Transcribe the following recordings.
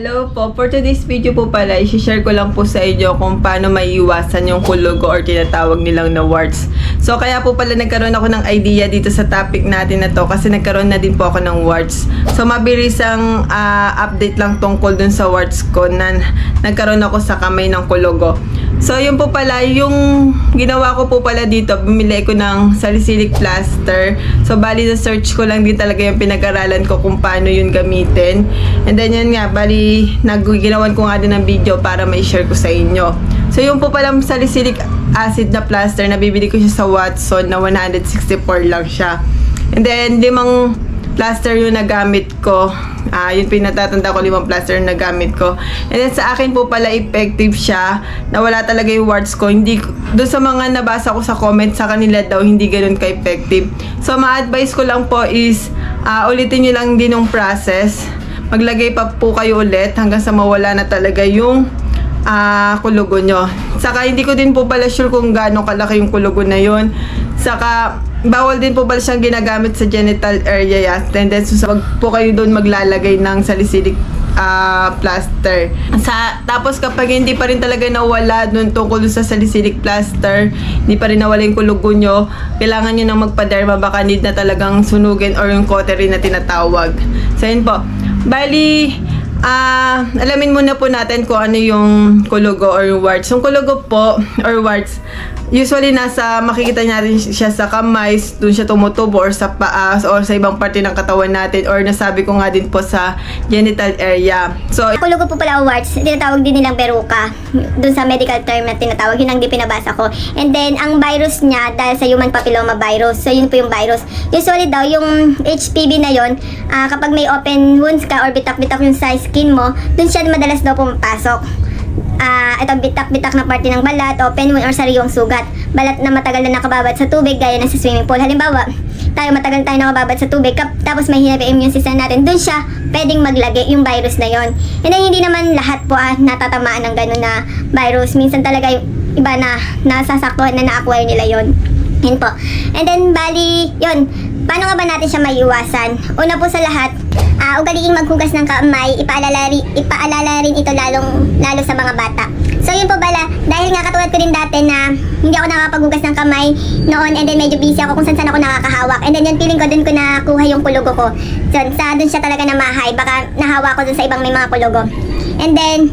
Hello po, for today's video po pala, isi-share ko lang po sa inyo kung paano maiiwasan yung kulugo or tinatawag nilang na warts. So kaya po pala nagkaroon ako ng idea dito sa topic natin na to kasi nagkaroon na din po ako ng warts. So mabilis ang ah, update lang tungkol dun sa warts ko na nagkaroon ako sa kamay ng kulugo. So yun po pala, yung ginawa ko po pala dito, bumili ko ng salicylic plaster. So bali na search ko lang din talaga yung pinag-aralan ko kung paano yun gamitin. And then yun nga, bali nagginawan ko nga din ng video para may share ko sa inyo. So yung po pala salicylic acid na plaster, nabibili ko siya sa Watson na 164 lang siya. And then limang plaster yung nagamit ko. Ah, yun pinatatanda ko limang plaster yung nagamit ko. And then sa akin po pala effective siya na wala talaga yung warts ko. Hindi doon sa mga nabasa ko sa comment sa kanila daw hindi ganoon ka-effective. So ma-advise ko lang po is ah, ulitin niyo lang din yung process. Maglagay pa po kayo ulit hanggang sa mawala na talaga yung ah kulugo nyo. Saka hindi ko din po pala sure kung gaano kalaki yung kulugo na yun. Saka bawal din po pala siyang ginagamit sa genital area yan. And then so, wag po kayo doon maglalagay ng salicylic ah, plaster. Sa, tapos kapag hindi pa rin talaga nawala doon tungkol sa salicylic plaster, hindi pa rin nawala yung kulugo nyo, kailangan nyo nang magpa-derma baka need na talagang sunugin or yung cautery na tinatawag. So yun po. Bali, Ah, alamin muna po natin kung ano yung kulugo or warts. Yung kulugo po or warts, usually nasa makikita natin siya sa kamay, doon siya tumutubo or sa paa or sa ibang parte ng katawan natin or nasabi ko nga din po sa genital area. So, Kulugo po pala warts, tinatawag din nilang peruka. Dun sa medical term na tinatawag, yun ang di pinabasa ko. And then, ang virus niya, dahil sa human papilloma virus, so yun po yung virus. Usually daw, yung HPV na yun, ah, kapag may open wounds ka or bitak-bitak yung sa skin mo, dun siya madalas daw pumapasok. Ah, ito bitak-bitak na parte ng balat, open wound or sariwang sugat. Balat na matagal na nakababad sa tubig gaya ng sa swimming pool. Halimbawa, tayo matagal tayo nakababad sa tubig, kap, tapos may hinap yung immune system natin, dun siya pwedeng maglagi yung virus na yon. And then, hindi naman lahat po ah, natatamaan ng ganun na virus. Minsan talaga yung iba na nasasaktuhan na na-acquire nila yon. Yun po. And then, bali, yun. Paano nga ba natin siya maiiwasan? Una po sa lahat, ah ugaliing maghugas ng kamay, ipaalala, ri- ipaalala rin ito lalong, lalo sa mga bata. So yun po bala, dahil nga katulad ko din dati na hindi ako nakapaghugas ng kamay noon and then medyo busy ako kung saan saan ako nakakahawak. And then yun feeling ko dun ko nakuha yung kulugo ko. So sa dun siya talaga na mahay, baka nahawa ko dun sa ibang may mga kulugo. And then,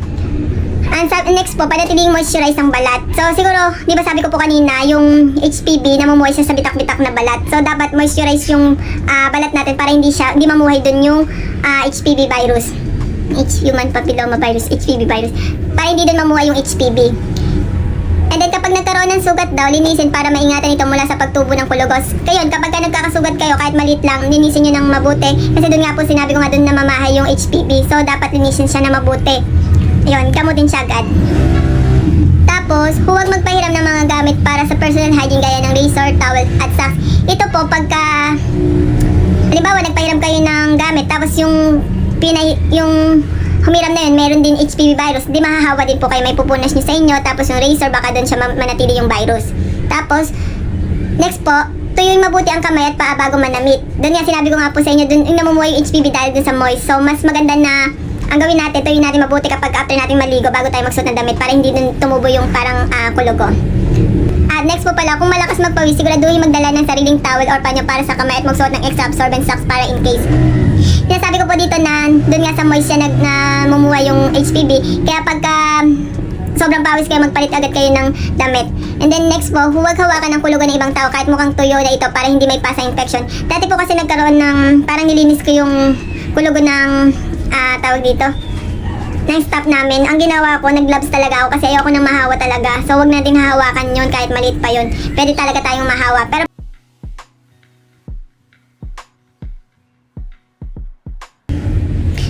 ang sa, next po, panatiling moisturize ang balat. So, siguro, di ba sabi ko po kanina, yung HPV, namumuhay siya sa bitak-bitak na balat. So, dapat moisturize yung ah, balat natin para hindi siya, hindi mamuhay dun yung ah, HPV virus. H human papilloma virus, HPV virus. Para hindi dun mamuhay yung HPV. And then kapag nagkaroon ng sugat daw, linisin para maingatan ito mula sa pagtubo ng kulugos. Kayon, kapag ka nagkakasugat kayo, kahit maliit lang, linisin nyo ng mabuti. Kasi doon nga po, sinabi ko nga doon na mamahay yung HPV. So, dapat linisin siya na mabuti. Ayun, kamutin siya agad. Tapos, huwag magpahiram ng mga gamit para sa personal hygiene gaya ng razor, towel, at socks. Ito po, pagka... Halimbawa, nagpahiram kayo ng gamit, tapos yung pinay... yung humiram na yun, meron din HPV virus, di mahahawa din po kayo, may pupunas nyo sa inyo, tapos yung razor, baka doon siya ma- manatili yung virus. Tapos, next po, tuyuin mabuti ang kamay at paa bago manamit. Doon nga, sinabi ko nga po sa inyo, doon yung namumuhay yung HPV dahil dun sa moist. So, mas maganda na ang gawin natin, tuyuin natin mabuti kapag after natin maligo bago tayo magsuot ng damit para hindi dun tumubo yung parang ah, kulugo. At next po pala, kung malakas magpawis, siguraduhin magdala ng sariling towel or panyo para sa kamay at magsuot ng extra absorbent socks para in case. Sinasabi ko po dito na doon nga sa moist nag, na mumuhay yung HPV. Kaya pagka sobrang pawis kayo, magpalit agad kayo ng damit. And then next po, huwag hawakan ng kulugan ng ibang tao kahit mukhang tuyo na ito para hindi may pasa infection. Dati po kasi nagkaroon ng, parang nilinis ko yung kulugan ng, ah, tawag dito, ng staff namin, ang ginawa ko, nag-gloves talaga ako kasi ayoko nang mahawa talaga. So, wag natin hahawakan yun kahit maliit pa yun. Pwede talaga tayong mahawa. Pero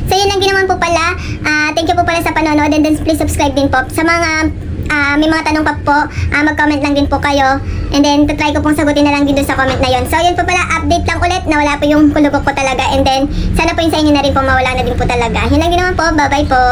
So yun lang din naman po pala. Ah, thank you po pala sa panonood and then please subscribe din po. Sa mga ah, may mga tanong pa po, ah, mag-comment lang din po kayo. And then try ko pong sagutin na lang din doon sa comment na yun. So yun po pala, update lang ulit na wala po yung kulugok ko talaga. And then sana po yun sa inyo na rin po mawala na din po talaga. Yun lang din naman po. Bye-bye po.